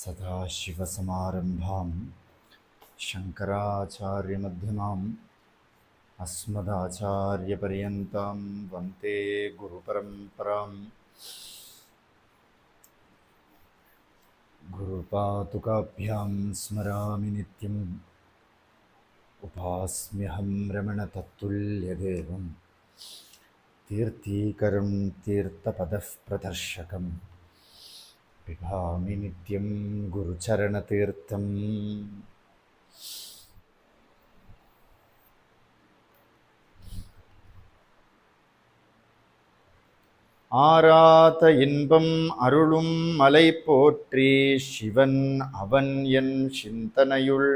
सदाशिवसमारम्भां शङ्कराचार्यमध्यमाम् अस्मदाचार्यपर्यन्तां वन्दे गुरुपरम्परां गुरुपातुकाभ्यां स्मरामि नित्यम्। उपास्म्यहं रमणतत्तुल्यदेवं तीर्थीकरं तीर्थपदः प्रदर्शकम्। பிபாமி நித்யம் குருச்சரணதீர்த்தம் ஆராத இன்பம் அருளும் மலை போற்றி சிவன் அவன் என் சிந்தனையுள்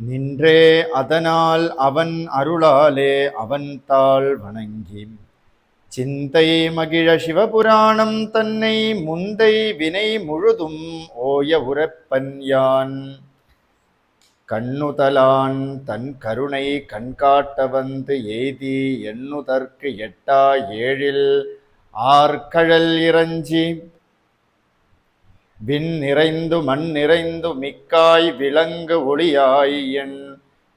நின்றே அதனால் அவன் அருளாலே அவன் தாள் வணங்கி சிந்தை மகிழ சிவபுராணம் தன்னை முந்தை வினை முழுதும் ஓய உரப்பன் யான். கண்ணுதலான் தன் கருணை கண்காட்ட வந்து எய்தி எண்ணுதற்கு எட்டா ஏழில் ஆர்கழல் இறஞ்சி. விண் நிறைந்து மண் நிறைந்து மிக்காய் விளங்கு ஒளியாய் என்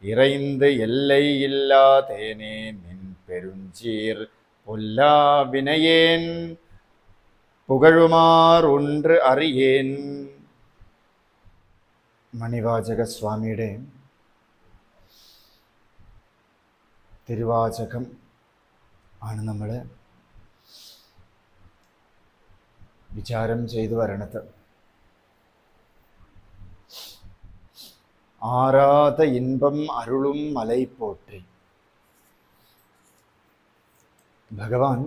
இறைந்து எல்லை இல்லாதேனே நின் பெருஞ்சீர் பொல்லா வினையேன் புகழுமார் ஒன்று அறியேன் മണിവാചക സ്വാമിയുടെ തിരുവാചകം ആണ് നമ്മൾ വിചാരം ചെയ്തു വരണത് ആരാത ഇൻപം അരുളും മലൈ ഭഗവാൻ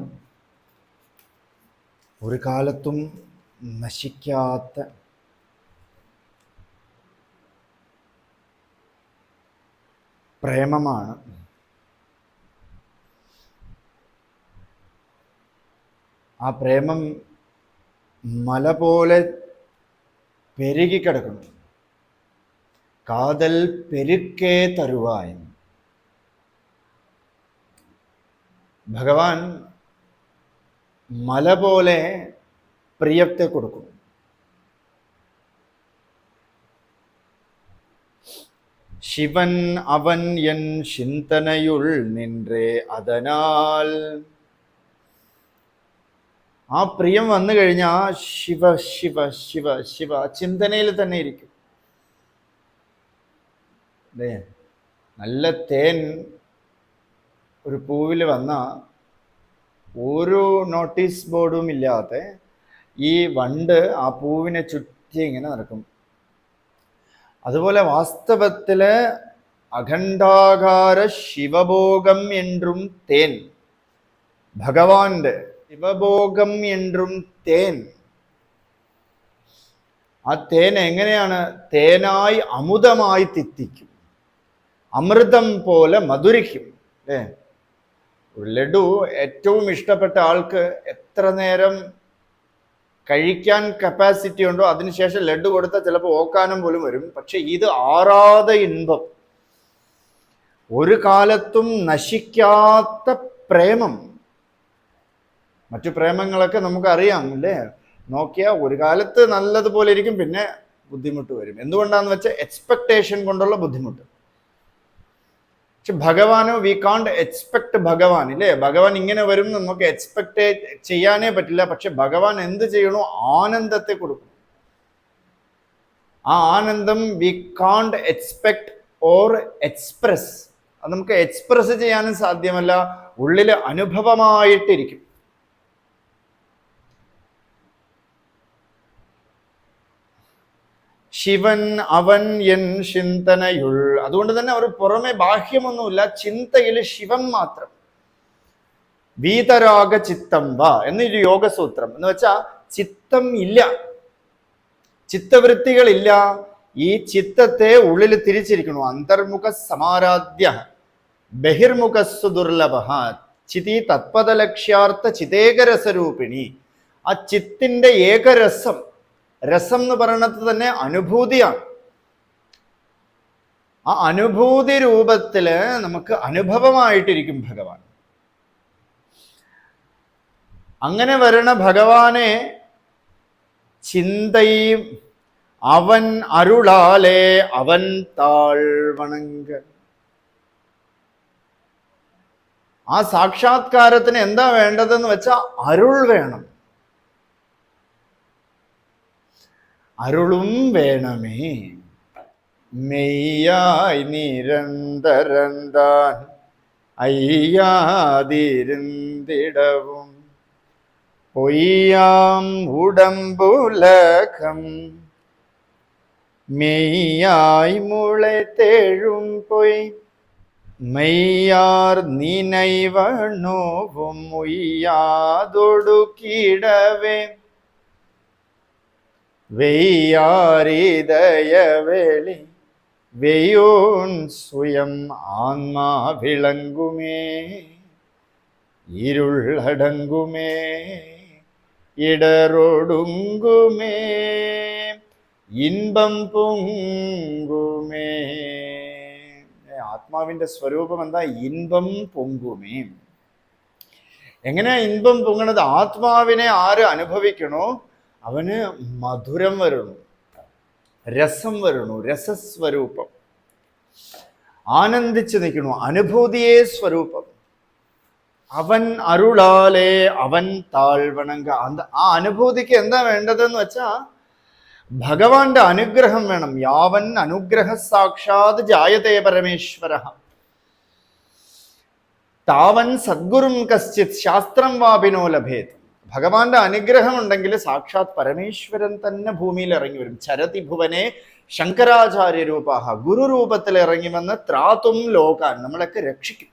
ഒരു കാലത്തും നശിക്കാത്ത പ്രേമമാണ് ആ പ്രേമം മല പോലെ പെരുകിക്കിടക്കുന്നു. കാതൽ പെരുക്കേ തരുവായി ഭഗവാൻ മല പോലെ പ്രിയത്തെ കൊടുക്കും ശിവൻ അവൻ എൻ ചിന്തനയുൾ നിன்றേ അതനാൽ. ആ പ്രിയം വന്നു കഴിഞ്ഞാൽ ശിവ ശിവ ശിവ ശിവ ചിന്തനയിൽ തന്നെ ഇരിക്കും. നല്ല തേൻ ഒരു പൂവിൽ വന്ന ഒരു നോട്ടീസ് ബോർഡും ഇല്ലാതെ ഈ വണ്ട് ആ പൂവിനെ ചുറ്റി ഇങ്ങനെ നടക്കും. അതുപോലെ വാസ്തവത്തിൽ അഖണ്ഡാകാര ശിവഭോഗം എന്നും തേൻ. ഭഗവാന്റെ ശിവഭോഗം എന്നും തേൻ. ആ തേൻ എങ്ങനെയാണ്? തേനായി അമുതമായി തിത്തിക്കും. അമൃതം പോലെ മധുരിക്കും. അല്ലേ? ലഡു ഏറ്റവും ഇഷ്ടപ്പെട്ട ആൾക്ക് എത്ര നേരം കഴിക്കാൻ കപ്പാസിറ്റി ഉണ്ടോ അതിനുശേഷം ലഡു കൊടുത്താൽ ചിലപ്പോൾ ഓക്കാനം പോലും വരും. പക്ഷെ ഇത് ആറാതെ ഇൻപം. ഒരു കാലത്തും നശിക്കാത്ത പ്രേമം. മറ്റു പ്രേമങ്ങളൊക്കെ നമുക്ക് അറിയാം അല്ലേ? നോക്കിയാൽ ഒരു കാലത്ത് നല്ലതുപോലെ ഇരിക്കും പിന്നെ ബുദ്ധിമുട്ട് വരും. എന്തുകൊണ്ടാന്ന് വെച്ചാൽ എക്സ്പെക്ടേഷൻ കൊണ്ടുള്ള ബുദ്ധിമുട്ട്. പക്ഷെ ഭഗവാനോ വി കാണ്ട് എക്സ്പെക്ട് ഭഗവാൻ ഇല്ലേ? ഭഗവാൻ ഇങ്ങനെ വരും നമുക്ക് എക്സ്പെക്ട് ചെയ്യാനേ പറ്റില്ല. പക്ഷെ ഭഗവാൻ എന്ത് ചെയ്യണു ആനന്ദത്തെ കൊടുക്കും ആ ആനന്ദം വി കാണ്ട് എക്സ്പെക്ട് ഓർ എക്സ്പ്രസ് അത് നമുക്ക് എക്സ്പ്രസ് ചെയ്യാനും സാധ്യമല്ല. ഉള്ളിൽ അനുഭവമായിട്ടിരിക്കും. ശിവൻ അവൻ എൻ ചിന്തനയുൾ. അതുകൊണ്ട് തന്നെ അവർ പുറമെ ബാഹ്യമൊന്നുമില്ല ചിന്തയിൽ ശിവൻ മാത്രം. വീതരാഗ ചിത്തം വ എന്നൊരു യോഗസൂത്രം. എന്ന് വെച്ചാൽ ചിത്തം ഇല്ല. ചിത്തവൃത്തികളില്ല. ഈ ചിത്തത്തെ ഉള്ളിൽ തിരിച്ചിരിക്കണു അന്തർമുഖ സമാരാധ്യ ബഹിർമുഖസ്സു ദുർലഭ ചിതി തത്പദലക്ഷ്യാർത്ഥ ചിതേകരസരൂപിണി ആ ചിത്തിന്റെ ഏകരസം രസം എന്ന് പറയുന്നത് തന്നെ അനുഭൂതിയാണ്. ആ അനുഭൂതി രൂപത്തിൽ നമുക്ക് അനുഭവമായിട്ടിരിക്കും ഭഗവാൻ. അങ്ങനെ വരണ ഭഗവാനെ ചിന്തയും അവൻ അരുളാലേ അവൻ താഴ്വണങ്ക. ആ സാക്ഷാത്കാരത്തിന് എന്താ വേണ്ടതെന്ന് വെച്ചാൽ അരുൾ വേണം. അരുളും വേണമേ. മെയ്യായി നിരന്തരന്താൻ അയ്യാതിരുന്തിടവും പൊയ്യാം ഉടമ്പുലകം. മെയ്യായി മുളത്തേഴും പൊയ്. മെയ്യാർ നിനൈവണ്ണോവും ഉയ്യാതൊടുക്കിടവേ. വെയ്യാരിതയവെളി വെയ്യോൻ സ്വയം ആത്മാ വിളങ്ങുമേ ഇരുൾ അടങ്ങുമേ ഇടറൊടുങ്ങുമേ ഇൻപം പൊങ്കുമേ ആത്മാവിന്റെ സ്വരൂപം എന്താ? ഇൻപം പൊങ്കുമേ എങ്ങനെയാ ഇൻപം പൊങ്ങണത്? ആത്മാവിനെ ആര് അനുഭവിക്കണോ? അവന് മധുരം വരണു രസം വരണു രസസ്വരൂപം. ആനന്ദിച്ച് നിൽക്കണു അനുഭൂതിയെ സ്വരൂപം. അവൻ അരുളാലേ അവൻ താഴ്വണങ്ക. ആ അനുഭൂതിക്ക് എന്താ വേണ്ടതെന്ന് വെച്ചാ ഭഗവാന്റെ അനുഗ്രഹം വേണം. യാവൻ അനുഗ്രഹ സാക്ഷാത് ജായതേ പരമേശ്വര. താവൻ സദ്ഗുരും കശ്ചിത് ശാസ്ത്രം വാപിനോ ലഭേത്. ഭഗവാന്റെ അനുഗ്രഹം ഉണ്ടെങ്കിൽ സാക്ഷാത് പരമേശ്വരൻ തന്നെ ഭൂമിയിൽ ഇറങ്ങി വരും. ചരതി ഭുവനെ ശങ്കരാചാര്യ രൂപ ഗുരുരൂപത്തിൽ ഇറങ്ങി വന്ന് ത്രാത്തും ലോകാൻ നമ്മളൊക്കെ രക്ഷിക്കും.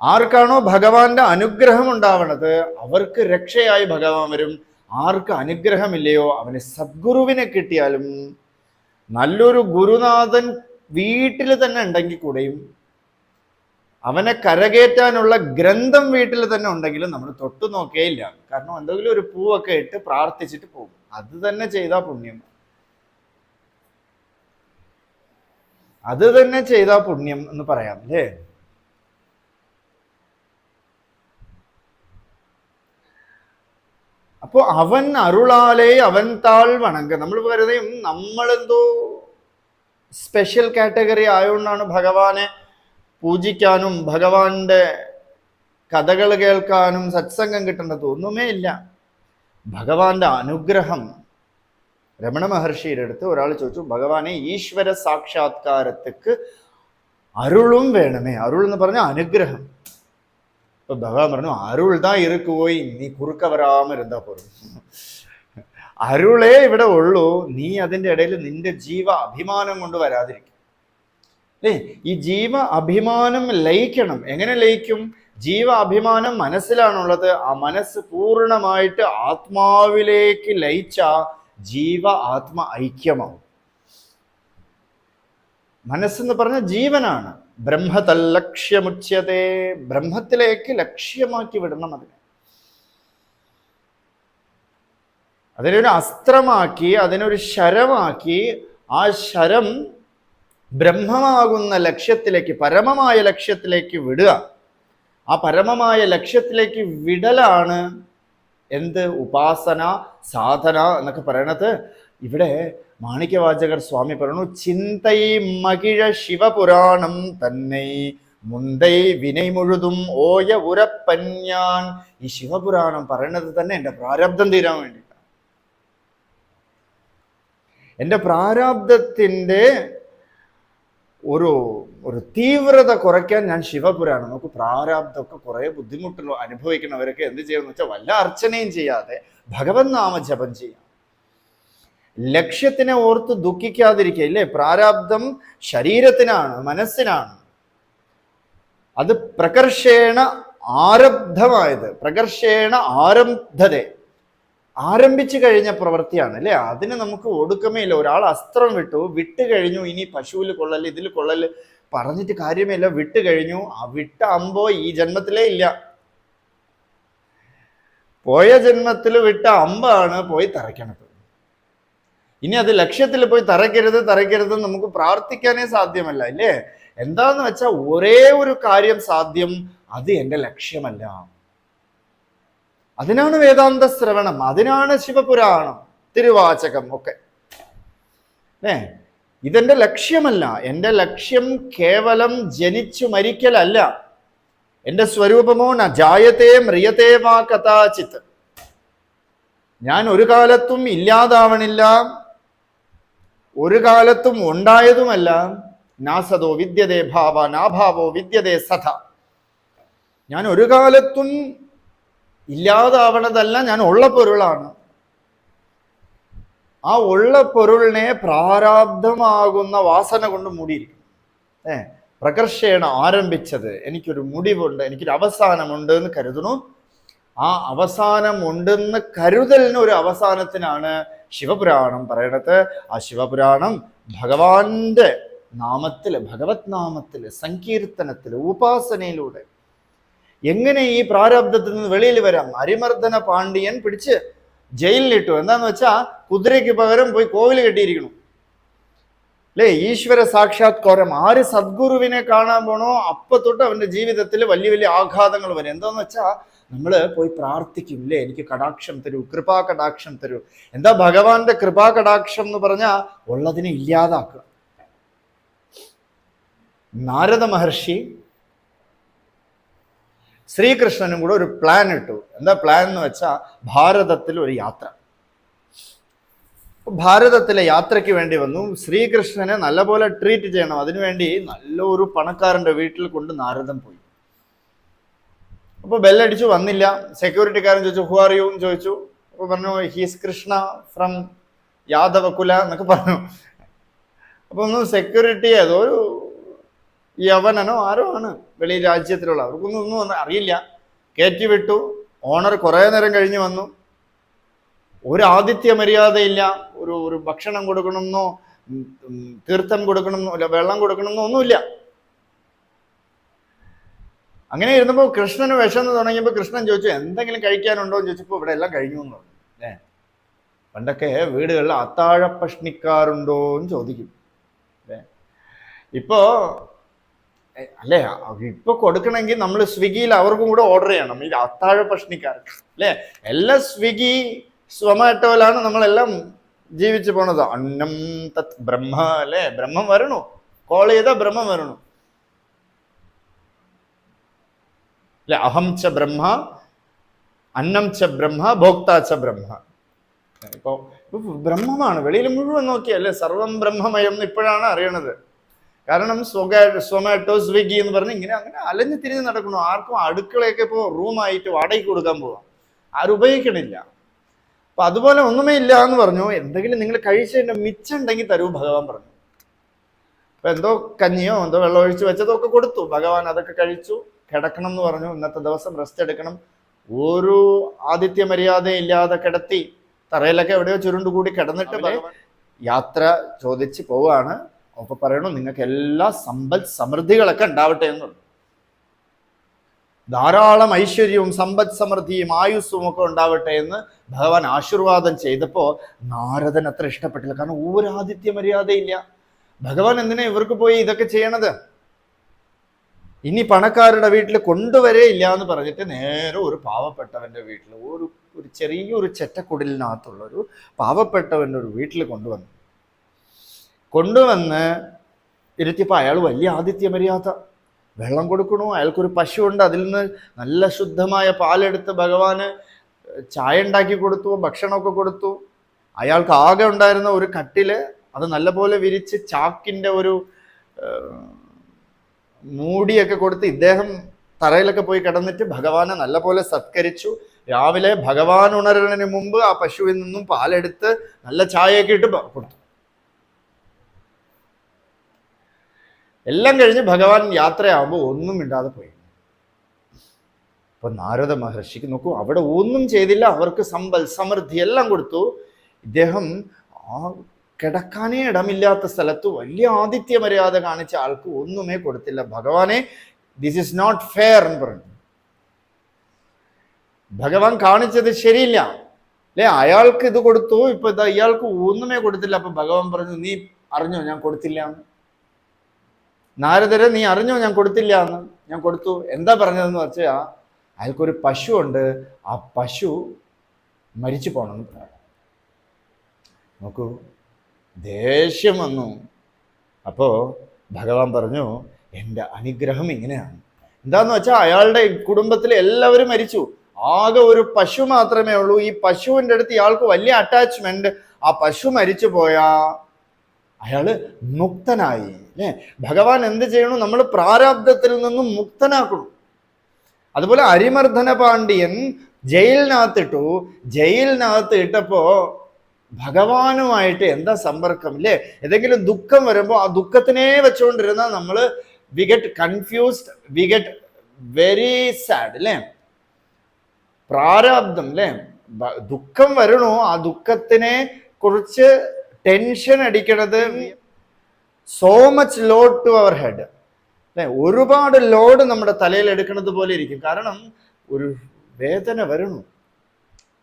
ആർക്കാണോ ഭഗവാന്റെ അനുഗ്രഹം ഉണ്ടാവണത് അവർക്ക് രക്ഷയായി ഭഗവാൻ വരും. ആർക്ക് അനുഗ്രഹമില്ലയോ അവന് സദ്ഗുരുവിനെ കിട്ടിയാലും നല്ലൊരു ഗുരുനാഥൻ വീട്ടിൽ തന്നെ ഉണ്ടെങ്കിൽ കൂടെയും അവനെ കരകയറ്റാനുള്ള ഗ്രന്ഥം വീട്ടിൽ തന്നെ ഉണ്ടെങ്കിലും നമ്മൾ തൊട്ടു നോക്കേയില്ല. കാരണം എന്തെങ്കിലും ഒരു പൂവൊക്കെ ഇട്ട് പ്രാർത്ഥിച്ചിട്ട് പോകും. അത് തന്നെ ചെയ്താ പുണ്യം. അത് തന്നെ ചെയ്താ പുണ്യം എന്ന് പറയാം അല്ലേ? അപ്പോ അവൻ അരുളാലേ അവൻ താൾ വണങ്ക നമ്മൾ പറയുന്നതും നമ്മളെന്തോ സ്പെഷ്യൽ കാറ്റഗറി ആയതുകൊണ്ടാണ് ഭഗവാനെ പൂജിക്കാനും ഭഗവാന്റെ കഥകൾ കേൾക്കാനും സത്സംഗം കിട്ടേണ്ടത് ഒന്നുമേ ഇല്ല ഭഗവാന്റെ അനുഗ്രഹം രമണ മഹർഷിയുടെ അടുത്ത് ഒരാൾ ചോദിച്ചു ഭഗവാനെ ഈശ്വര സാക്ഷാത്കാരത്തിക്ക് അരുളും വേണമേ അരുൾ എന്ന് പറഞ്ഞ അനുഗ്രഹം ഇപ്പൊ ഭഗവാൻ പറഞ്ഞു അരുൾ தான் இருக்கு போய் നീ കുറുക്ക വരാമ இருந்தா പോലും അരുളേ ഇവിടെ ഉള്ളൂ നീ അതിൻ്റെ ഇടയിൽ നിന്റെ ജീവ അഭിമാനം കൊണ്ട് വരാതിരിക്കും അല്ലേ? ഈ ജീവ അഭിമാനം ലയിക്കണം. എങ്ങനെ ലയിക്കും? ജീവ അഭിമാനം മനസ്സിലാണുള്ളത്. ആ മനസ്സ് പൂർണമായിട്ട് ആത്മാവിലേക്ക് ലയിച്ച ജീവ ആത്മ ഐക്യമാവും. മനസ്സെന്ന് പറഞ്ഞ ജീവനാണ്. ബ്രഹ്മതല്ലക്ഷ്യമുച്ചതേ ബ്രഹ്മത്തിലേക്ക് ലക്ഷ്യമാക്കി വിടണം അതിനെ. അതിനൊരു അസ്ത്രമാക്കി അതിനൊരു ശരമാക്കി ആ ശരം ബ്രഹ്മമാകുന്ന ലക്ഷ്യത്തിലേക്ക് പരമമായ ലക്ഷ്യത്തിലേക്ക് വിടുക. ആ പരമമായ ലക്ഷ്യത്തിലേക്ക് വിടലാണ് എന്ത്? ഉപാസന സാധന എന്നൊക്കെ പറയണത്. ഇവിടെ മാണിക്യവാചകർ സ്വാമി പറയുന്നു ചിന്തൈ മകിഴ ശിവപുരാണം തന്നെ മുന്തൈ വിനൈ മുഴുതും ഓയ ഉരപ്പന്യാൻ. ഈ ശിവപുരാണം പറയണത് തന്നെ എന്റെ പ്രാരബ്ധം തീരാൻ വേണ്ടിയിട്ടാണ്. എന്റെ പ്രാരാബ്ധത്തിന്റെ ഒരു ഒരു തീവ്രത കുറയ്ക്കാൻ ഞാൻ ശിവപുരാണ്. നമുക്ക് പ്രാരാബ്ധമൊക്കെ കുറേ ബുദ്ധിമുട്ടുള്ള അനുഭവിക്കുന്നവരൊക്കെ എന്ത് ചെയ്യുമെന്ന് വെച്ചാൽ വല്ല അർച്ചനയും ചെയ്യാതെ ഭഗവത് നാമ ജപം ചെയ്യാം. ലക്ഷ്യത്തിനെ ഓർത്ത് ദുഃഖിക്കാതിരിക്കുക ഇല്ലേ? പ്രാരാബ്ധം ശരീരത്തിനാണ് മനസ്സിനാണ്. അത് പ്രകർഷേണ ആരബ്ധമായത് പ്രകർഷേണ ആരംഭത ആരംഭിച്ചു കഴിഞ്ഞ പ്രവൃത്തിയാണ് അല്ലേ? അതിന് നമുക്ക് ഒടുക്കമേ ഇല്ല. ഒരാൾ അസ്ത്രം വിട്ടു വിട്ട് കഴിഞ്ഞു ഇനി പശുവിൽ കൊള്ളൽ ഇതിൽ കൊള്ളൽ പറഞ്ഞിട്ട് കാര്യമില്ല. വിട്ട് കഴിഞ്ഞു. ആ വിട്ട അമ്പോ ഈ ജന്മത്തിലേ ഇല്ല. പോയ ജന്മത്തിൽ വിട്ട അമ്പാണ് പോയി തറയ്ക്കണത്. ഇനി അത് ലക്ഷ്യത്തിൽ പോയി തറയ്ക്കരുത് തറയ്ക്കരുത് നമുക്ക് പ്രാർത്ഥിക്കാനേ സാധ്യമല്ല ഇല്ലേ എന്താന്ന് വെച്ചാൽ ഒരേ ഒരു കാര്യം സാധ്യം അത് എന്റെ ലക്ഷ്യമല്ല. അതിനാണ് വേദാന്ത ശ്രവണം അതിനാണ് ശിവപുരാണം തിരുവാചകം ഒക്കെ. ഏ ഇതെന്റെ ലക്ഷ്യമല്ല. എന്റെ ലക്ഷ്യം കേവലം ജനിച്ചു മരിക്കലല്ല. എന്റെ സ്വരൂപമോ ന ജായത്തെ മ്രിയത്തെ വാ കഥാചിത്ത് ഞാൻ ഒരു കാലത്തും ഇല്ലാതാവണില്ല. ഒരു കാലത്തും ഉണ്ടായതുമല്ല. നാസതോ വിദ്യതേ ഭാവ നാഭാവോ വിദ്യതേ സഥ. ഞാൻ ഒരു കാലത്തും ഇല്ലാതാവണതല്ല ഞാൻ ഉള്ള പൊരുളാണ്. ആ ഉള്ള പൊരുളിനെ പ്രാരാബ്ധമാകുന്ന വാസന കൊണ്ട് മൂടിയിരിക്കും ഏ പ്രകർഷേണ ആരംഭിച്ചത് എനിക്കൊരു മുടിവുണ്ട് എനിക്കൊരു അവസാനമുണ്ട് എന്ന് കരുതുന്നു. ആ അവസാനം ഉണ്ടെന്ന് കരുതലിന് ഒരു അവസാനത്തിനാണ് ശിവപുരാണം പറയണത്. ആ ശിവപുരാണം ഭഗവാന്റെ നാമത്തിൽ ഭഗവത് നാമത്തിൽ സങ്കീർത്തനത്തിൽ ഉപാസനയിലൂടെ എങ്ങനെ ഈ പ്രാരബ്ധത്തിൽ നിന്ന് വെളിയിൽ വരാം? അരിമർദ്ദന പാണ്ഡ്യൻ പിടിച്ച് ജയിലിലിട്ടു. എന്താന്ന് വെച്ചാ കുതിരയ്ക്ക് പകരം പോയി കോവിൽ കെട്ടിയിരിക്കണം അല്ലേ ഈശ്വര സാക്ഷാത്കാരം ആര് സദ്ഗുരുവിനെ കാണാൻ പോണോ അപ്പൊ തൊട്ട് അവന്റെ ജീവിതത്തിൽ വലിയ വലിയ ആഘാതങ്ങൾ വരും. എന്താന്ന് വെച്ചാ നമ്മൾ പോയി പ്രാർത്ഥിക്കും ഇല്ലേ എനിക്ക് കടാക്ഷം തരൂ കൃപാ കടാക്ഷം തരൂ. എന്താ ഭഗവാന്റെ കൃപാ കടാക്ഷം എന്ന് പറഞ്ഞാ ഉള്ളതിനെ ഇല്ലാതാക്കുക. നാരദ മഹർഷി ശ്രീകൃഷ്ണനും കൂടെ ഒരു പ്ലാൻ ഇട്ടു. എന്താ പ്ലാൻ എന്ന് വെച്ചാൽ ഭാരതത്തിൽ ഒരു യാത്ര. ഭാരതത്തിലെ യാത്രയ്ക്ക് വേണ്ടി വന്നു. ശ്രീകൃഷ്ണനെ നല്ലപോലെ ട്രീറ്റ് ചെയ്യണം. അതിനുവേണ്ടി നല്ലൊരു പണക്കാരന്റെ വീട്ടിൽ കൊണ്ട് നാരദൻ പോയി. അപ്പൊ ബെല്ലടിച്ചു വന്നില്ല. സെക്യൂരിറ്റിക്കാരൻ ചോദിച്ചു ഹു ആർ യു എന്ന് ചോദിച്ചു. അപ്പോൾ പറഞ്ഞു ഹീസ് കൃഷ്ണ ഫ്രം യാദവകുല എന്നൊക്കെ പറഞ്ഞു. അപ്പൊ ഒന്ന് സെക്യൂരിറ്റി ഏതോ ഒരു യവനനോ ആരോ ആണ് വെളി രാജ്യത്തിലുള്ള. അവർക്കൊന്നും ഒന്നും ഒന്നും അറിയില്ല. കയറ്റി വിട്ടു. ഓണർ കുറേ നേരം കഴിഞ്ഞ് വന്നു. ഒരു ആതിഥ്യ മര്യാദയില്ല. ഒരു ഒരു ഭക്ഷണം കൊടുക്കണമെന്നോ തീർത്ഥം കൊടുക്കണമെന്നോ അല്ല വെള്ളം കൊടുക്കണമെന്നോ ഒന്നുമില്ല. അങ്ങനെ ഇരുന്നപ്പോൾ കൃഷ്ണന് വിശന്ന് തുടങ്ങിയപ്പോൾ കൃഷ്ണൻ ചോദിച്ചു എന്തെങ്കിലും കഴിക്കാനുണ്ടോ? എന്ന് ചോദിച്ചപ്പോൾ ഇവിടെ എല്ലാം കഴിഞ്ഞു എന്ന് പറഞ്ഞു. ഏ പണ്ടൊക്കെ വീടുകളിൽ അത്താഴ പഷ്ണിക്കാറുണ്ടോ എന്ന് ചോദിക്കും. ഇപ്പോ അല്ലേ? ഇപ്പൊ കൊടുക്കണമെങ്കിൽ നമ്മൾ സ്വിഗ്ഗിയിൽ അവർക്കും കൂടെ ഓർഡർ ചെയ്യണം. ഈ അത്താഴ പഷ്ണിക്കാർ അല്ലേ? എല്ലാ സ്വിഗ്ഗി സൊമാറ്റോയിലാണ് നമ്മളെല്ലാം ജീവിച്ചു പോണത്. അന്നം തത് ബ്രഹ്മ അല്ലേ? ബ്രഹ്മം വരണു. കോൾ ചെയ്താൽ ബ്രഹ്മം വരണു. അല്ലെ? അഹം ച ബ്രഹ്മ അന്നം ച ബ്രഹ്മ ഭോക്താ ച ബ്രഹ്മ. ഇപ്പോ ബ്രഹ്മമാണ്. വെളിയിൽ മുഴുവൻ നോക്കിയല്ലേ? സർവം ബ്രഹ്മമയം ഇപ്പോഴാണ് അറിയണത്. കാരണം സ്വകാ സൊമാറ്റോ സ്വിഗ്ഗി എന്ന് പറഞ്ഞ് ഇങ്ങനെ അങ്ങനെ അലഞ്ഞു തിരിഞ്ഞ് നടക്കണു ആർക്കും അടുക്കളയൊക്കെ ഇപ്പോൾ റൂമായിട്ട് വാടകയ്ക്ക് കൊടുക്കാൻ പോവാം. ആരും ഉപയോഗിക്കണില്ല. അപ്പൊ അതുപോലെ ഒന്നുമേ ഇല്ല എന്ന് പറഞ്ഞു. എന്തെങ്കിലും നിങ്ങൾ കഴിച്ചതിന്റെ മിച്ചം ഉണ്ടെങ്കിൽ തരൂ ഭഗവാൻ പറഞ്ഞു. അപ്പൊ എന്തോ കഞ്ഞിയോ എന്തോ വെള്ളം ഒഴിച്ച് വെച്ചതോ ഒക്കെ കൊടുത്തു. ഭഗവാൻ അതൊക്കെ കഴിച്ചു. കിടക്കണം എന്ന് പറഞ്ഞു. ഇന്നത്തെ ദിവസം റെസ്റ്റ് എടുക്കണം. ഒരു ആദിത്യ മര്യാദ ഇല്ലാതെ കിടത്തി തറയിലൊക്കെ എവിടെയോ ചുരുണ്ടുകൂടി കിടന്നിട്ട് യാത്ര ചോദിച്ച് പോവാണ്. അപ്പൊ പറയണു നിങ്ങൾക്ക് എല്ലാ സമ്പൽ സമൃദ്ധികളൊക്കെ ഉണ്ടാവട്ടെ എന്ന്. ധാരാളം ഐശ്വര്യവും സമ്പദ് സമൃദ്ധിയും ആയുസ്സും ഒക്കെ ഉണ്ടാവട്ടെ എന്ന് ഭഗവാൻ ആശീർവാദം ചെയ്തപ്പോൾ നാരദൻ അത്ര ഇഷ്ടപ്പെട്ടില്ല. കാരണം ഒരു ആതിഥ്യ മര്യാദയില്ല. ഭഗവാൻ എന്തിനാ ഇവർക്ക് പോയി ഇതൊക്കെ ചെയ്യണത്? ഇനി പണക്കാരുടെ വീട്ടിൽ കൊണ്ടുവരേ ഇല്ല എന്ന് പറഞ്ഞിട്ട് നേരെ ഒരു പാവപ്പെട്ടവന്റെ വീട്ടിൽ ഒരു ഒരു ചെറിയൊരു ചെറ്റക്കുടലിനകത്തുള്ള ഒരു പാവപ്പെട്ടവന്റെ ഒരു വീട്ടിൽ കൊണ്ടുവന്നു. കൊണ്ടുവന്ന് ഇരുത്തിയപ്പോൾ അയാൾ വലിയ ആദിത്യ മര്യാദ വെള്ളം കൊടുക്കണു? അയാൾക്കൊരു പശുവുണ്ട് അതിൽ നിന്ന് നല്ല ശുദ്ധമായ പാലെടുത്ത് ഭഗവാന് ചായ ഉണ്ടാക്കി കൊടുത്തു ഭക്ഷണമൊക്കെ കൊടുത്തു. അയാൾക്ക് ആകെ ഉണ്ടായിരുന്ന ഒരു കട്ടിൽ അത് നല്ലപോലെ വിരിച്ച് ചാക്കിന്റെ ഒരു മൂടിയൊക്കെ കൊടുത്ത് ഇദ്ദേഹം തറയിലൊക്കെ പോയി കിടന്നിട്ട് ഭഗവാനെ നല്ലപോലെ സത്കരിച്ചു. രാവിലെ ഭഗവാൻ ഉണരണതിന് മുമ്പ് ആ പശുവിൽ നിന്നും പാലെടുത്ത് നല്ല ചായയൊക്കെ ഇട്ട് കൊടുത്തു. എല്ലാം കഴിഞ്ഞ് ഭഗവാൻ യാത്രയാകുമ്പോൾ ഒന്നും മിണ്ടാതെ പോയി. അപ്പൊ നാരദ മഹർഷിക്ക് നോക്കൂ അവിടെ ഒന്നും ചെയ്തില്ല അവർക്ക് സമ്പൽ സമൃദ്ധി എല്ലാം കൊടുത്തു. ഇദ്ദേഹം ആ കിടക്കാനേ ഇടമില്ലാത്ത സ്ഥലത്ത് വലിയ ആതിഥ്യ മര്യാദ കാണിച്ച ആൾക്ക് ഒന്നുമേ കൊടുത്തില്ല. ഭഗവാനെ ദിസ് ഇസ് നോട്ട് ഫെയർ എന്ന് പറഞ്ഞു. ഭഗവാൻ കാണിച്ചത് ശരിയില്ല. അല്ലെ? അയാൾക്ക് ഇത് കൊടുത്തു ഇപ്പൊ ഇയാൾക്ക് ഒന്നുമേ കൊടുത്തില്ല. അപ്പൊ ഭഗവാൻ പറഞ്ഞു നീ അറിഞ്ഞോ? ഞാൻ കൊടുത്തില്ല എന്ന്. നാരദരെ നീ അറിഞ്ഞോ ഞാൻ കൊടുത്തില്ല എന്ന് ഞാൻ കൊടുത്തു. എന്താ പറഞ്ഞതെന്ന് വെച്ചാൽ അയാൾക്കൊരു പശു ഉണ്ട് ആ പശു മരിച്ചു പോകണം നോക്കൂ ദേഷ്യം വന്നു. അപ്പോൾ ഭഗവാൻ പറഞ്ഞു എന്റെ അനുഗ്രഹം ഇങ്ങനെയാണ്. എന്താന്ന് വെച്ചാൽ അയാളുടെ കുടുംബത്തിൽ എല്ലാവരും മരിച്ചു. ആകെ ഒരു പശു മാത്രമേ ഉള്ളൂ. ഈ പശുവിന്റെ അടുത്ത് ഇയാൾക്ക് വലിയ അറ്റാച്ച്മെന്റ് ആ പശു മരിച്ചു പോയാ അയാൾ മുക്തനായി അല്ലേ ഭഗവാൻ എന്ത് ചെയ്യണു? നമ്മൾ പ്രാരാബ്ദത്തിൽ നിന്നും മുക്തനാക്കണം. അതുപോലെ അരിമർദ്ദന പാണ്ഡ്യൻ ജയിലിനകത്തിട്ടു. ജയിലിനകത്ത് ഇട്ടപ്പോ ഭഗവാനുമായിട്ട് എന്താ സമ്പർക്കം അല്ലേ ഏതെങ്കിലും ദുഃഖം വരുമ്പോൾ ആ ദുഃഖത്തിനെ വെച്ചുകൊണ്ടിരുന്ന നമ്മൾ we get confused we get very sad അല്ലേ പ്രാരാബ്ദം അല്ലേ ദുഃഖം വരണോ ആ ദുഃഖത്തിനെ കുറിച്ച് ടെൻഷൻ അടിക്കണത് so much load to our head അല്ലെ? ഒരുപാട് ലോഡ് നമ്മുടെ തലയിൽ എടുക്കുന്നത് പോലെ ഇരിക്കും. കാരണം ഒരു വേദന വരണു.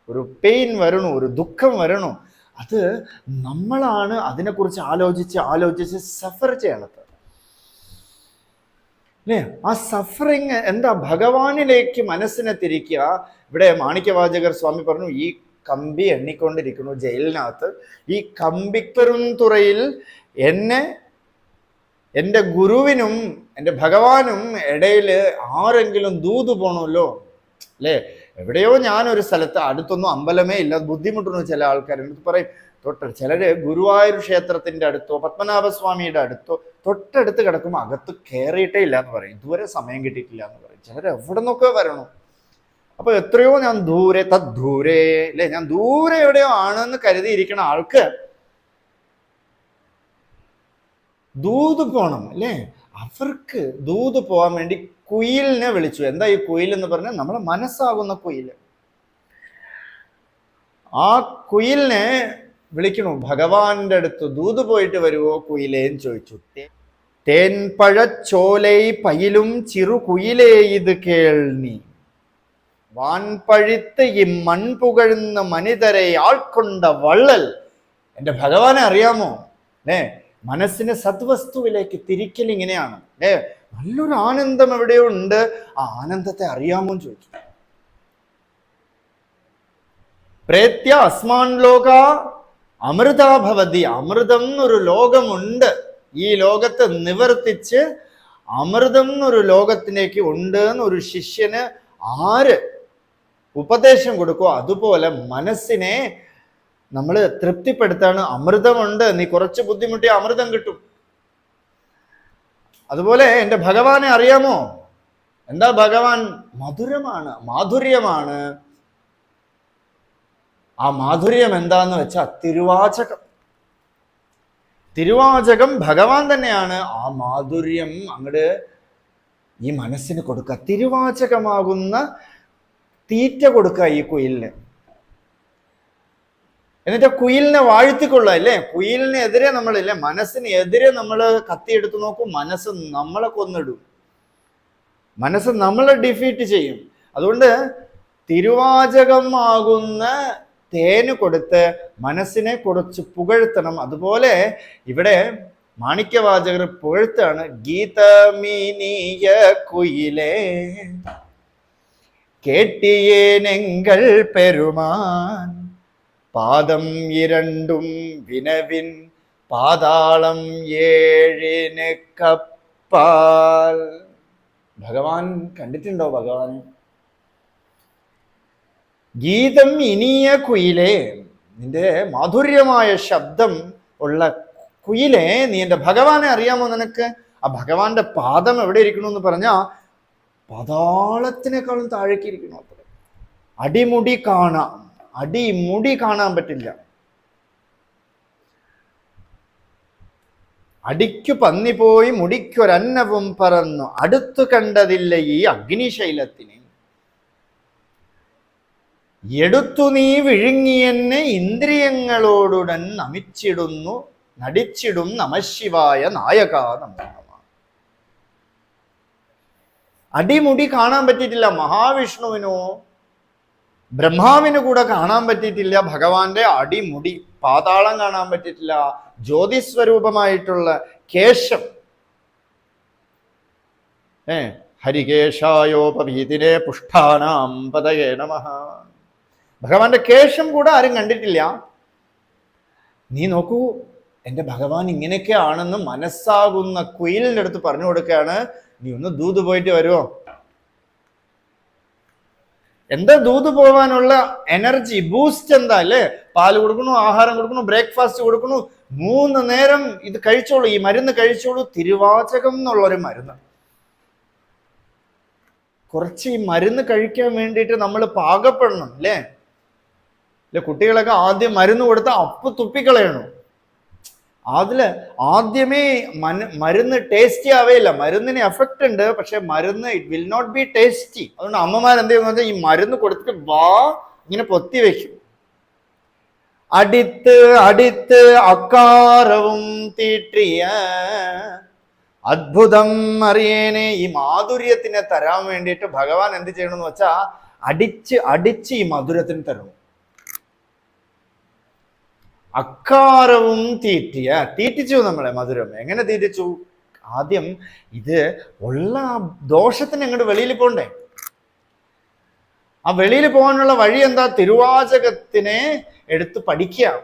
ഒരു പെയിൻ വരണു. ഒരു ദുഃഖം വരണു. അത് നമ്മളാണ് അതിനെക്കുറിച്ച് ആലോചിച്ച് ആലോചിച്ച് സഫർ ചെയ്യണത്. അല്ലേ? ആ സഫറിങ് എന്താ? ഭഗവാനിലേക്ക് മനസ്സിനെ തിരിക്കുക. ഇവിടെ മാണിക്യവാചകർ സ്വാമി പറഞ്ഞു ഈ കമ്പി എണ്ണിക്കൊണ്ടിരിക്കുന്നു ജയിലിനകത്ത്. ഈ കമ്പിപ്പെരും തുറയിൽ എന്നെ എന്റെ ഗുരുവിനും എന്റെ ഭഗവാനും ഇടയിൽ ആരെങ്കിലും ദൂത് പോണമല്ലോ? അല്ലേ? എവിടെയോ ഞാനൊരു സ്ഥലത്ത് അടുത്തൊന്നും അമ്പലമേ ഇല്ല. ബുദ്ധിമുട്ടുന്നു ചില ആൾക്കാർ എന്നിട്ട് പറയും തൊട്ട ചിലര് ഗുരുവായൂർ ക്ഷേത്രത്തിന്റെ അടുത്തോ പത്മനാഭസ്വാമിയുടെ അടുത്തോ തൊട്ടടുത്ത് കിടക്കുമ്പോൾ അകത്ത് കയറിയിട്ടേ ഇല്ല എന്ന് പറയും. ഇതുവരെ സമയം കിട്ടിയിട്ടില്ല എന്ന് പറയും. ചിലർ എവിടെ നിന്നൊക്കെ വരണു. അപ്പൊ എത്രയോ ഞാൻ ദൂരെ തദ്ദൂരെ അല്ലെ ഞാൻ ദൂരെ എവിടെയോ ആണെന്ന് കരുതിയിരിക്കുന്ന ആൾക്ക് ദൂത് പോണം അല്ലേ അവർക്ക് ദൂത് പോകാൻ വേണ്ടി കുയിലിനെ വിളിച്ചു. എന്താ ഈ കുയിൽ എന്ന് പറഞ്ഞാൽ നമ്മളെ മനസ്സാകുന്ന കുയിൽ. ആ കുയിലിനെ വിളിക്കണു ഭഗവാന്റെ അടുത്ത് ദൂത് പോയിട്ട് വരുവോ? കുയിലേന്ന് ചോദിച്ചു. തേൻപഴച്ചോലൈ പയിലും ചിറു കുയിലേ ഇത് കേൾനി വാൻപഴിത്ത് ഈ മൺപുകഴുന്ന മനിതരെ ആൾക്കൊണ്ട വള്ളൽ. എന്റെ ഭഗവാനെ അറിയാമോ? ഏ മനസ്സിനെ സദ്വസ്തുവിലേക്ക് തിരിക്കൽ ഇങ്ങനെയാണ്. ഏ നല്ലൊരു ആനന്ദം എവിടെയോ ഉണ്ട് ആ ആനന്ദത്തെ അറിയാമോ എന്ന് ചോദിച്ചു പ്രേത്യ അസ്മാൻ ലോക അമൃതാഭവതി അമൃതം എന്നൊരു ലോകമുണ്ട്. ഈ ലോകത്തെ നിവർത്തിച്ച് അമൃതം എന്നൊരു ലോകത്തിലേക്ക് ഉണ്ട് എന്നൊരു ശിഷ്യന് ആര് ഉപദേശം കൊടുക്കുക അതുപോലെ മനസ്സിനെ നമ്മൾ തൃപ്തിപ്പെടുത്താണ്. അമൃതമുണ്ട്. നീ കുറച്ച് ബുദ്ധിമുട്ടി അമൃതം കിട്ടും. അതുപോലെ എന്റെ ഭഗവാനെ അറിയാമോ? എന്താ ഭഗവാൻ? മധുരമാണ് മാധുര്യമാണ്. ആ മാധുര്യം എന്താന്ന് വെച്ചാൽ തിരുവാചകം. തിരുവാചകം ഭഗവാൻ തന്നെയാണ്. ആ മാധുര്യം അങ്ങട് ഈ മനസ്സിന് കൊടുക്കുക തിരുവാചകമാകുന്ന തീറ്റ കൊടുക്കുക ഈ കുയിലിന്. എന്നിട്ട് കുയിലിനെ വാഴ്ത്തിക്കൊള്ളുക അല്ലേ? കുയിലിനെതിരെ നമ്മളില്ലേ മനസ്സിന് എതിരെ നമ്മൾ കത്തിയെടുത്ത് നോക്കും മനസ്സ് നമ്മളെ കൊന്നിടും. മനസ്സ് നമ്മളെ ഡിഫീറ്റ് ചെയ്യും. അതുകൊണ്ട് തിരുവാചകമാകുന്ന തേന് കൊടുത്ത് മനസ്സിനെ കുറച്ച് പുകഴ്ത്തണം. അതുപോലെ ഇവിടെ മാണിക്യവാചകർ പുകഴ്ത്താണ് ഗീതമീനിയ കുയിലേ കേട്ടിയേനെങ്കൾ പെരുമാൻ. പാദം ഇരണ്ടും വിനവിൻ പാതാളം ഏഴിന് കപ്പാൽ. ഭഗവാൻ കണ്ടിട്ടുണ്ടോ ഭഗവാൻ ഗീതം ഇനിയ കുയിലേ നിന്റെ മാധുര്യമായ ശബ്ദം ഉള്ള കുയിലേ നീ എന്റെ ഭഗവാനെ അറിയാമോ നിനക്ക്? ആ ഭഗവാന്റെ പാദം എവിടെ ഇരിക്കണമെന്ന് പറഞ്ഞാൽ പറഞ്ഞാ പാതാളത്തിനേക്കാളും താഴേക്ക് ഇരിക്കണം അത്ര. അടിമുടി കാണാം. അടിമുടി കാണാൻ പറ്റില്ല. അടിക്കു പന്നി പോയി മുടിക്കൊരന്നവും പറന്നു. അടുത്തു കണ്ടതില്ല ഈ അഗ്നിശൈലത്തിനെ. എടുത്തു നീ വിഴുങ്ങിയെന്നെ ഇന്ദ്രിയങ്ങളോടുടൻ നമിച്ചിടുന്നു. നടിച്ചിടും നമശിവായ നായക നമോ. അടിമുടി കാണാൻ പറ്റിയിട്ടില്ല. മഹാവിഷ്ണുവിനോ ബ്രഹ്മാവിന് കൂടെ കാണാൻ പറ്റിയിട്ടില്ല. ഭഗവാന്റെ അടിമുടി പാതാളം കാണാൻ പറ്റിയിട്ടില്ല. ജ്യോതിസ്വരൂപമായിട്ടുള്ള കേശം. ഏ ഹരികേശായോപീതിരെ പുഷ്ടാനാം പതയേ നമ. ഭഗവാന്റെ കേശം കൂടെ ആരും കണ്ടിട്ടില്ല. നീ നോക്കൂ എന്റെ ഭഗവാൻ ഇങ്ങനെയൊക്കെ ആണെന്ന് മനസ്സാകുന്ന കുയിലിന്റെ അടുത്ത് പറഞ്ഞു കൊടുക്കുകയാണ്. നീ ഒന്ന് ദൂത് പോയിട്ട് വരുമോ എന്താ ദൂത് പോവാനുള്ള എനർജി ബൂസ്റ്റ് എന്താ അല്ലേ? പാൽ കൊടുക്കണു ആഹാരം കൊടുക്കണു ബ്രേക്ക്ഫാസ്റ്റ് കൊടുക്കണു മൂന്ന് നേരം ഇത് കഴിച്ചോളൂ ഈ മരുന്ന് കഴിച്ചോളൂ തിരുവാചകം എന്നുള്ളൊരു മരുന്ന്. കുറച്ച് ഈ മരുന്ന് കഴിക്കാൻ വേണ്ടിയിട്ട് നമ്മൾ പാകപ്പെടണം അല്ലേ? അല്ലെ കുട്ടികളൊക്കെ ആദ്യം മരുന്ന് കൊടുത്താൽ അപ്പ് തുപ്പിക്കളയണം? അതിൽ ആദ്യമേ മന മരുന്ന് ടേസ്റ്റി ആവേയില്ല. മരുന്നിന് എഫക്റ്റ് ഉണ്ട് പക്ഷെ മരുന്ന് it will not be tasty അതുകൊണ്ട് അമ്മമാർ എന്ത് ചെയ്യുന്ന? ഈ മരുന്ന് കൊടുത്തിട്ട് വാ ഇങ്ങനെ പൊത്തി വെക്കും. അടിത്ത് അടിത്ത് അക്കാരവും തീട്ടിയ അത്ഭുതം അറിയേനെ ഈ മാധുര്യത്തിനെ തരാൻ വേണ്ടിയിട്ട് ഭഗവാൻ എന്ത് ചെയ്യണമെന്ന് വെച്ചാൽ അടിച്ച് അടിച്ച് ഈ മധുരത്തിന് തരണം അക്കാരവും തീറ്റിയ തീറ്റിച്ചു നമ്മളെ മധുരം. എങ്ങനെ തീറ്റിച്ചു? ആദ്യം ഇത് ഉള്ള ദോഷത്തിന് അങ്ങോട്ട് വെളിയിൽ പോണ്ടേ? ആ വെളിയിൽ പോകാനുള്ള വഴി എന്താ? തിരുവാചകത്തിനെ എടുത്ത് പഠിക്കുക.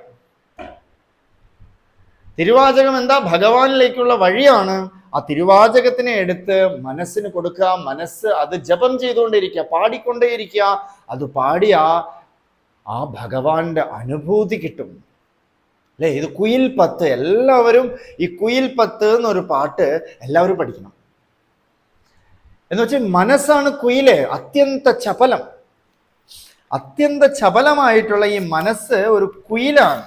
തിരുവാചകം എന്താ? ഭഗവാനിലേക്കുള്ള വഴിയാണ്. ആ തിരുവാചകത്തിനെ എടുത്ത് മനസ്സിന് കൊടുക്കുക. മനസ്സ് അത് ജപം ചെയ്തുകൊണ്ടിരിക്കുക. പാടിക്കൊണ്ടേയിരിക്കുക. അത് പാടിയ ആ ഭഗവാന്റെ അനുഭൂതി കിട്ടും. അല്ലേ? ഇത് കുയിൽ പത്ത്. എല്ലാവരും ഈ കുയിൽ പത്ത് എന്നൊരു പാട്ട് എല്ലാവരും പഠിക്കണം. എന്ന് വെച്ചാൽ മനസ്സാണ് കുയിൽ. അത്യന്ത ചപലം. അത്യന്ത ചപലമായിട്ടുള്ള ഈ മനസ്സ് ഒരു കുയിലാണ്.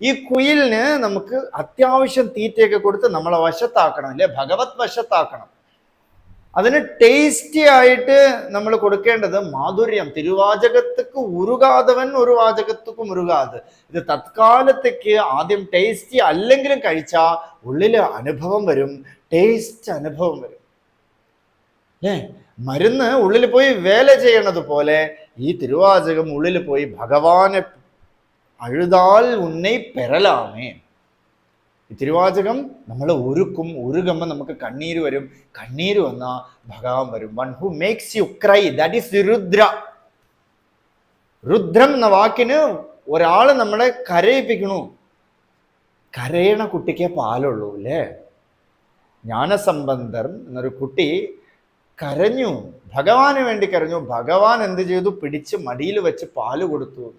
ഈ കുയിലിന് നമുക്ക് അത്യാവശ്യം തീറ്റയൊക്കെ കൊടുത്ത് നമ്മളെ വശത്താക്കണം അല്ലെ? ഭഗവത് വശത്താക്കണം. അതിന് ടേസ്റ്റി ആയിട്ട് നമ്മൾ കൊടുക്കേണ്ടത് മാധുര്യം. തിരുവാചകത്തുക്ക് ഉരുകാതവൻ ഒരു വാചകത്തുക്കും ഉരുകാത് ഇത് തത്കാലത്തേക്ക് ആദ്യം ടേസ്റ്റി അല്ലെങ്കിലും കഴിച്ചാൽ ഉള്ളിൽ അനുഭവം വരും. ടേസ്റ്റ് അനുഭവം വരും. ഏ? മരുന്ന് ഉള്ളിൽ പോയി വേല ചെയ്യണത് പോലെ ഈ തിരുവാചകം ഉള്ളിൽ പോയി ഭഗവാനെ അഴുതാൽ ഉന്നെ പെരലാമേ തിരുവാചകം നമ്മൾ ഒരുക്കും ഒരുകുമ്പോൾ നമുക്ക് കണ്ണീര് വരും. കണ്ണീര് വന്നാൽ ഭഗവാൻ വരും. One who makes you cry that is Rudra. Rudram എന്ന വാക്കിന് ഒരാൾ നമ്മളെ കരയിപ്പിക്കണു കരയണ കുട്ടിക്കേ പാലുള്ളൂ അല്ലേ? ജ്ഞാനസംബന്ധർ എന്നൊരു കുട്ടി കരഞ്ഞു. ഭഗവാന് വേണ്ടി കരഞ്ഞു. ഭഗവാൻ എന്ത് ചെയ്തു? പിടിച്ച് മടിയിൽ വെച്ച് പാൽ കൊടുത്തു.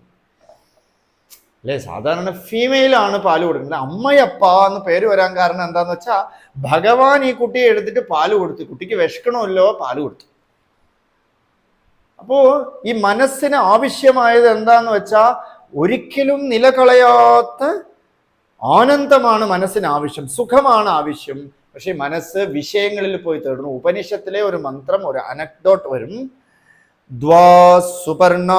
അല്ലേ? സാധാരണ ഫീമെയിലാണ് പാൽ കൊടുക്കുന്നത്. അമ്മയപ്പ എന്ന് പേര് വരാൻ കാരണം എന്താന്ന് വെച്ചാൽ ഭഗവാൻ ഈ കുട്ടിയെ എടുത്തിട്ട് പാൽ കൊടുത്തു. കുട്ടിക്ക് വിശക്കണമല്ലോ പാൽ കൊടുത്തു. അപ്പോ ഈ മനസ്സിന് ആവശ്യമായത് എന്താന്ന് വെച്ചാൽ ഒരിക്കലും നിലകളയാത്ത ആനന്ദമാണ് മനസ്സിന് ആവശ്യം സുഖമാണ് ആവശ്യം. പക്ഷെ മനസ്സ് വിഷയങ്ങളിൽ പോയി തേടുന്നു. ഉപനിഷത്തിലെ ഒരു മന്ത്രം ഒരു അനക്ഡോട്ട് വരും. സുപർണ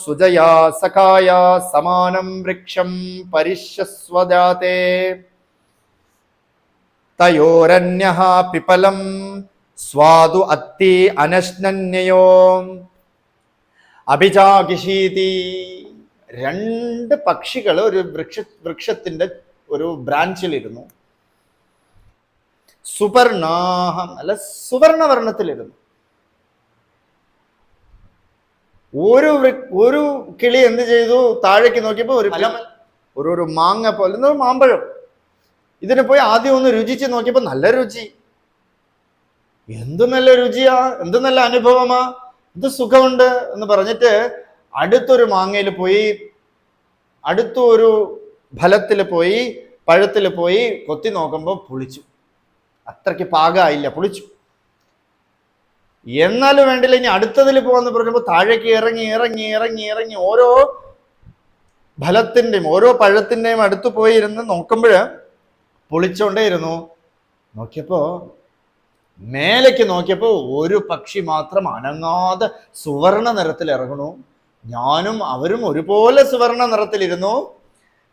സുജയാ സഖായ സമാനം വൃക്ഷം പരിശസ്വദാതേ തയോരന്യ പിപലം സ്വാദു അത്തി അനശ്നന്യോ അഭിജാഗിഷീതി. രണ്ട് പക്ഷികൾ ഒരു വൃക്ഷ വൃക്ഷത്തിന്റെ ഒരു ബ്രാഞ്ചിലിരുന്നു. സുവർണാഹം അല്ല സുവർണവർണത്തിലിരുന്നു. ഒരു ഒരു കിളി എന്ത് ചെയ്തു? താഴേക്ക് നോക്കിയപ്പോൾ ഒരു ഒരു ഒരു മാങ്ങ പോലെ മാമ്പഴം. ഇതിന് പോയി ആദ്യം ഒന്ന് രുചിച്ച് നോക്കിയപ്പോൾ നല്ല രുചി. എന്ത് നല്ല രുചിയാ? എന്ത് നല്ല അനുഭവമാ? എന്ത് സുഖമുണ്ട് എന്ന് പറഞ്ഞിട്ട് അടുത്തൊരു മാങ്ങയിൽ പോയി അടുത്തൊരു ഫലത്തിൽ പോയി പഴത്തിൽ പോയി കൊത്തി നോക്കുമ്പോൾ പുളിച്ചു. അത്രയ്ക്ക് പാകമായില്ല പുളിച്ചു. എന്നാലും വേണ്ടില്ല ഇനി അടുത്തതിൽ പോകാന്ന് പറയുമ്പോൾ താഴേക്ക് ഇറങ്ങി ഇറങ്ങി ഇറങ്ങി ഇറങ്ങി ഓരോ ഫലത്തിന്റെയും ഓരോ പഴത്തിന്റെയും അടുത്ത് പോയി ഇരുന്ന് നോക്കുമ്പോൾ പൊളിച്ചോണ്ടേ ഇരുന്നു നോക്കിയപ്പോ മേലേക്ക് നോക്കിയപ്പോൾ ഒരു പക്ഷി മാത്രം അനങ്ങാതെ സുവർണ നിറത്തിൽ ഇറങ്ങണു ഞാനും അവരും ഒരുപോലെ സുവർണ നിറത്തിലിരുന്നു.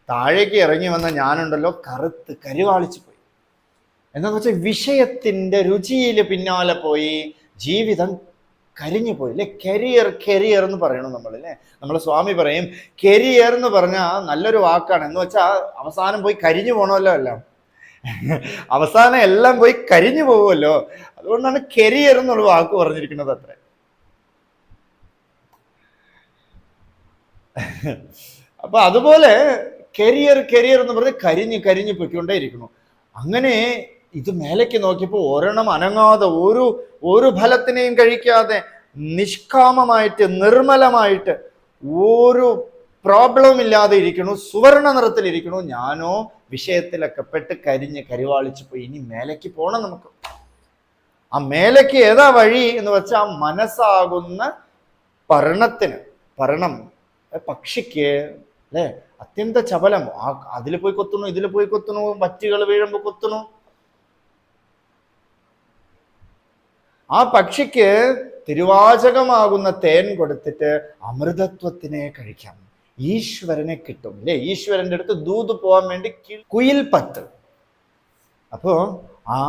താഴേക്ക് ഇറങ്ങി വന്ന ഞാനുണ്ടല്ലോ കറുത്ത് കരുവാളിച്ചു പോയി. എന്താന്ന് വെച്ചാൽ വിഷയത്തിന്റെ രുചിയിൽ പിന്നാലെ പോയി. ജീവിതം കരിഞ്ഞു പോയി. അല്ലെ? കരിയർ കരിയർ എന്ന് പറയണം നമ്മൾ അല്ലേ? നമ്മൾ സ്വാമി പറയും കരിയർ എന്ന് പറഞ്ഞാൽ നല്ലൊരു വാക്കാണ്. എന്ന് വെച്ചാൽ അവസാനം പോയി കരിഞ്ഞു പോകണമല്ലോ എല്ലാം. അവസാനം എല്ലാം പോയി കരിഞ്ഞു പോകുമല്ലോ അതുകൊണ്ടാണ് കരിയർ എന്നുള്ള വാക്ക് പറഞ്ഞിരിക്കുന്നത് അത്ര. അപ്പൊ അതുപോലെ കരിയർ കരിയർ എന്ന് പറഞ്ഞ് കരിഞ്ഞ് കരിഞ്ഞ് പൊയ്ക്കൊണ്ടേ ഇരിക്കുന്നു അങ്ങനെ ഇത് മേലേക്ക് നോക്കിയപ്പോൾ ഒരെണ്ണം അനങ്ങാതെ ഒരു ഒരു ഫലത്തിനെയും കഴിക്കാതെ നിഷ്കാമമായിട്ട് നിർമ്മലമായിട്ട് ഒരു പ്രോബ്ലം ഇല്ലാതെ ഇരിക്കണു സുവർണ നിറത്തിലിരിക്കണു ഞാനോ വിഷയത്തിലൊക്കെ പെട്ട് കരിഞ്ഞ് കരിവാളിച്ച് പോയി. ഇനി മേലേക്ക് പോകണം നമുക്ക്. ആ മേലേക്ക് ഏതാ വഴി എന്ന് വെച്ചാൽ മനസ്സാകുന്ന പർണത്തിന് പർണം പക്ഷിക്ക് അല്ലേ? അത്യന്ത ചപലം. ആ അതിൽ പോയി കൊത്തുന്നു ഇതിൽ പോയി കൊത്തുന്നു വറ്റുകൾ വീഴുമ്പോൾ കൊത്തുന്നു. ആ പക്ഷിക്ക് തിരുവാചകമാകുന്ന തേൻ കൊടുത്തിട്ട് അമൃതത്വത്തിനെ കഴിക്കാം. ഈശ്വരനെ കിട്ടും അല്ലേ? ഈശ്വരന്റെ അടുത്ത് ദൂത് പോകാൻ വേണ്ടി കുയിൽ പത്ത്. അപ്പോ ആ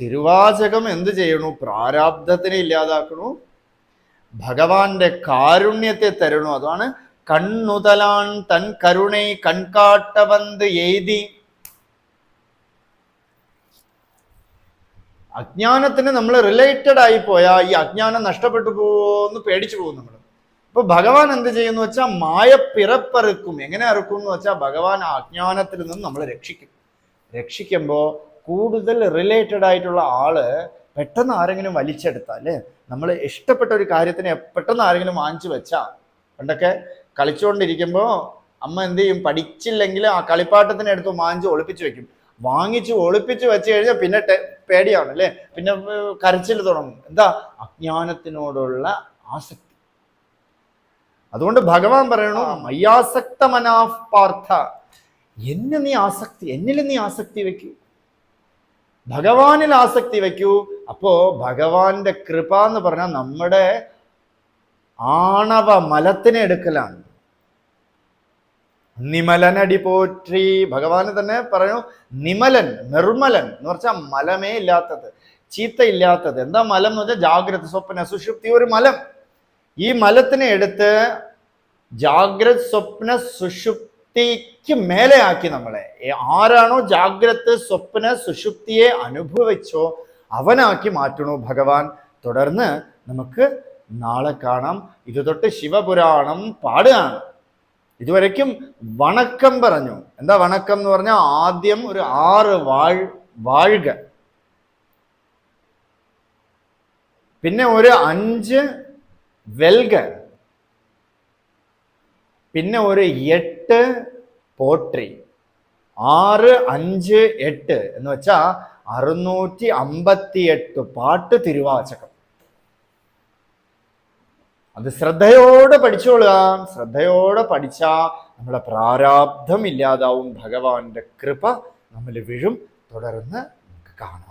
തിരുവാചകം എന്ത് ചെയ്യണു? പ്രാരാബ്ധത്തിനെ ഇല്ലാതാക്കണു. ഭഗവാന്റെ കാരുണ്യത്തെ തരണു. അതാണ് കണ്ണുതലാൻ തൻ കരുണൈ കൺകാട്ടവന്ത് എഴുതി അജ്ഞാനത്തിന് നമ്മൾ റിലേറ്റഡ് ആയി പോയാൽ ഈ അജ്ഞാനം നഷ്ടപ്പെട്ടു പോകുമെന്ന് പേടിച്ചു പോകും നമ്മൾ അപ്പൊ ഭഗവാൻ എന്ത് ചെയ്യുന്നു വെച്ചാൽ മായ പിറപ്പറുക്കും. എങ്ങനെ അറുക്കും എന്ന് വെച്ചാൽ ഭഗവാൻ ആ അജ്ഞാനത്തിൽ നിന്ന് നമ്മളെ രക്ഷിക്കും. രക്ഷിക്കുമ്പോൾ കൂടുതൽ റിലേറ്റഡ് ആയിട്ടുള്ള ആൾ പെട്ടെന്ന് ആരെങ്കിലും വലിച്ചെടുത്താൽ നമ്മൾ ഇഷ്ടപ്പെട്ട ഒരു കാര്യത്തിനെ പെട്ടെന്ന് ആരെങ്കിലും വാങ്ങിച്ചു വെച്ചാൽ പണ്ടൊക്കെ കളിച്ചുകൊണ്ടിരിക്കുമ്പോൾ അമ്മ എന്ത് ചെയ്യും? പഠിച്ചില്ലെങ്കിൽ ആ കളിപ്പാട്ടത്തിനെടുത്ത് വാങ്ങിച്ച് ഒളിപ്പിച്ച് വെക്കും. വാങ്ങിച്ച് ഒളിപ്പിച്ച് വെച്ച് കഴിഞ്ഞാൽ പിന്നെ പേടിയാണ് അല്ലേ പിന്നെ കരച്ചിൽ തുടങ്ങും. എന്താ? അജ്ഞാനത്തിനോടുള്ള ആസക്തി. അതുകൊണ്ട് ഭഗവാൻ പറയണു മയ്യാസക്ത മനാഫ് പാർത്ഥ എന്നെ നീ ആസക്തി എന്നിൽ നീ ആസക്തി വെക്കൂ ഭഗവാനിൽ ആസക്തി വയ്ക്കൂ. അപ്പോ ഭഗവാന്റെ കൃപ എന്ന് പറഞ്ഞാൽ നമ്മുടെ ആണവ മലത്തിനെ എടുക്കലാണ്. നിമലനടി പോറ്റി. ഭഗവാന് തന്നെ പറഞ്ഞു നിമലൻ നിർമ്മലൻ എന്ന് പറഞ്ഞാൽ മലമേ ഇല്ലാത്തത് ചീത്തയില്ലാത്തത്. എന്താ മലം എന്ന് വെച്ചാൽ ജാഗ്രത സ്വപ്ന സുഷുപ്തി ഒരു മലം. ഈ മലത്തിനെ എടുത്ത് ജാഗ്രത് സ്വപ്ന സുഷുപ്തിക്ക് മേലെ ആക്കി നമ്മളെ ആരാണോ ജാഗ്രത് സ്വപ്ന സുഷുപ്തിയെ അനുഭവിച്ചോ അവനാക്കി മാറ്റണു ഭഗവാൻ. തുടർന്ന് നമുക്ക് നാളെ കാണാം. ഇത് തൊട്ട് ശിവപുരാണം പാടുകയാണ്. ഇതുവരയ്ക്കും വണക്കം പറഞ്ഞു. എന്താ വണക്കം എന്ന് പറഞ്ഞാൽ ആദ്യം ഒരു ആറ് വാഴ് വാഴുക. പിന്നെ ഒരു അഞ്ച് വെൽക പിന്നെ ഒരു എട്ട് പോട്രി. ആറ് അഞ്ച് എട്ട് എന്ന് വെച്ചാൽ അറുന്നൂറ്റി അമ്പത്തി എട്ട് പാട്ട് തിരുവാചകം. അത് ശ്രദ്ധയോടെ പഠിച്ചോളുക. ശ്രദ്ധയോടെ പഠിച്ചാ നമ്മുടെ പ്രാരാബ്ധം ഇല്ലാതാവും ഭഗവാന്റെ കൃപ നമ്മൾ വീഴും. തുടർന്ന് നമുക്ക് കാണാം.